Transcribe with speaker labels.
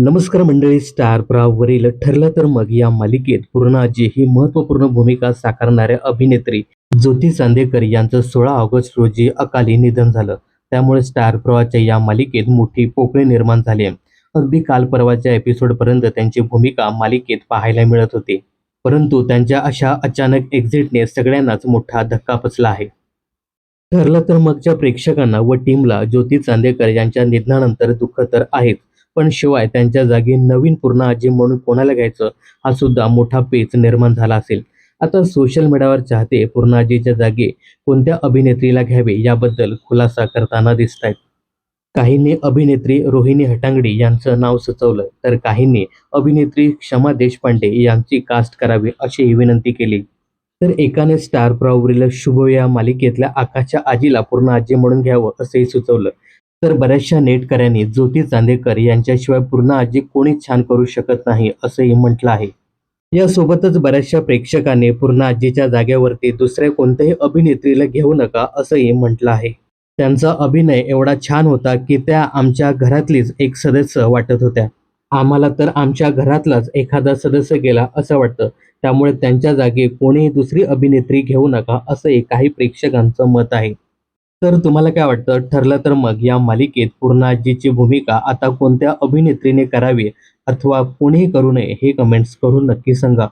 Speaker 1: नमस्कार मंडळी स्टार प्रावरील ठरलं तर मग या मालिकेत पूर्णाजी ही महत्त्वपूर्ण भूमिका साकारणाऱ्या अभिनेत्री ज्योती चांदेकर यांचं सोळा ऑगस्ट रोजी अकाली निधन झालं. त्यामुळे स्टार प्रवाहाच्या या मालिकेत मोठी पोकळी निर्माण झाली अगदी काल परवाच्या एपिसोडपर्यंत त्यांची भूमिका मालिकेत पाहायला मिळत होती. परंतु त्यांच्या अशा अचानक एक्झिटने सगळ्यांनाच मोठा धक्का बसला आहे. ठरलं तर मगच्या प्रेक्षकांना व टीमला ज्योती चांदेकर यांच्या निधनानंतर दुःख तर आहेच. पण शिवाय त्यांच्या जागी नवीन पूर्ण आजी म्हणून कोणाला घ्यायचं? हा सुद्धा मोठा पेच निर्माण झाला असेल. आता सोशल मीडियावर चाहते पूर्ण आजीच्या जागी कोणत्या अभिनेत्रीला घ्यावे याबद्दल खुलासा करताना दिसत आहेत काहींनी अभिनेत्री रोहिणी हटांगडी यांचं नाव सुचवलं तर काहींनी अभिनेत्री क्षमा देशपांडे यांची कास्ट करावी अशी विनंती केली. तर एकाने स्टार प्रॉवरील शुभ या मालिकेतल्या आकाशच्या आजीला पूर्ण आजी म्हणून घ्यावं असंही सुचवलं. तर बऱ्याचशा नेटकऱ्यांनी ज्योती चांदेकर यांच्याशिवाय पूर्ण आजी कोणीच छान करू शकत नाही असंही म्हटलं आहे. यासोबतच बऱ्याचशा प्रेक्षकांनी पूर्ण आजीच्या जागेवरती दुसऱ्या कोणत्याही अभिनेत्रीला घेऊ नका असंही म्हटलं आहे. त्यांचा अभिनय एवढा छान होता की त्या आमच्या घरातलीच एक सदस्य वाटत होत्या. आम्हाला तर आमच्या घरातलाच एखादा सदस्य गेला असं वाटतं. त्यामुळे त्यांच्या जागी कोणीही दुसरी अभिनेत्री घेऊ नका असंही काही प्रेक्षकांचं मत आहे. तर तुम्हाला काय वाटतं? ठरलं तर मग या मालिकेत पूर्णाजीची भूमिका आता कोणत्या अभिनेत्रीने करावी अथवा कोणीही करू नये हे कमेंट्स करून नक्की सांगा.